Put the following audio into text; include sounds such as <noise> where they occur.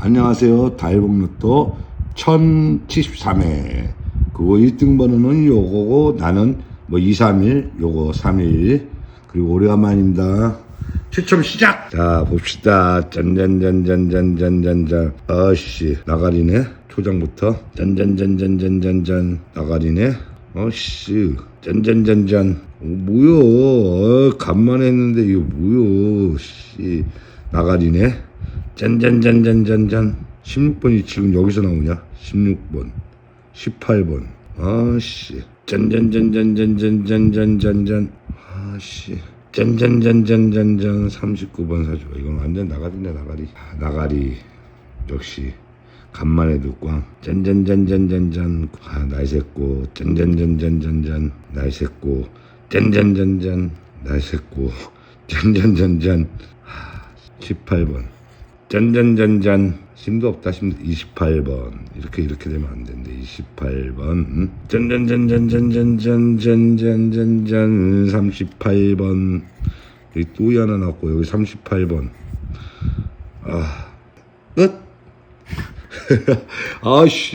안녕하세요. 다일봉로또 1073회. 그거 1등 번호는 요거고 나는 뭐 2, 3일, 요거 3일. 그리고 오래간만입니다. 최첨 시작! 자, 봅시다. 짠짠짠짠짠짠짠짠. 어씨, 나가리네. 초장부터. 짠짠짠짠짠짠짠. 나가리네. 어씨, 짠짠짠짠. 어, 뭐야. 어, 간만에 했는데 이거 뭐야. 씨, 나가리네. 짠짠짠짠짠짠 16번이 지금 여기서 나오냐 16번 18번 아씨 짠짠짠짠짠짠짠짠짠 아씨 짠짠짠짠짠짠 39번 사줘 이건 완전 나가리네 나가리 아, 나가리 역시 간만에 듣고 짠짠짠짠짠짠 아 날쌔고 짠짠짠짠짠짠 날쌔고 짠짠짠짠 날쌔고 짠짠짠짠 18번 짠짠짠짠 심도 없다 심 28번. 이렇게 이렇게 되면 안 된대. 28번. 음? 짠짠짠짠짠짠짠짠짠짠 38번. 여기 또 하나 나왔고 여기 38번. 아. 끝? <laughs> 아씨